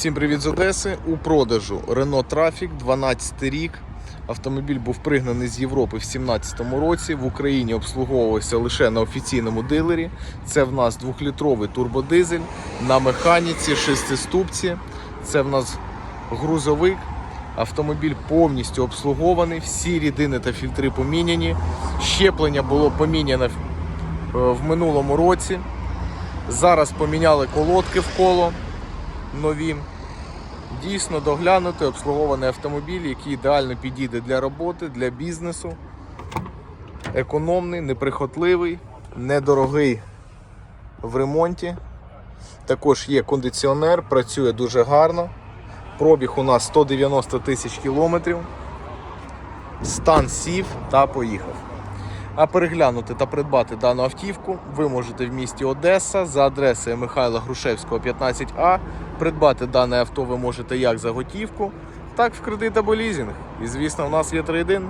Всім привіт з Одеси. У продажу Renault Trafic 12 рік. Автомобіль був пригнаний з Європи в 2017 році. В Україні обслуговувався лише на офіційному дилері. Це в нас 2-літровий турбодизель на механіці, шестиступці. Це в нас грузовик. Автомобіль повністю обслугований, всі рідини та фільтри поміняні. Щеплення було поміняне е, в минулому році. Зараз поміняли колодки в коло нові. Дійсно доглянутий, обслугований автомобіль, який ідеально підійде для роботи, для бізнесу. Економний, неприхотливий, недорогий в ремонті. Також є кондиціонер, працює дуже гарно. Пробіг у нас 190 тисяч кілометрів. Стан сів та поїхав. А переглянути та придбати дану автівку ви можете в місті Одеса за адресою Михайла Грушевського 15А. Придбати дане авто ви можете як за готівку, так в кредит або лізінг. І звісно, у нас є трейдин.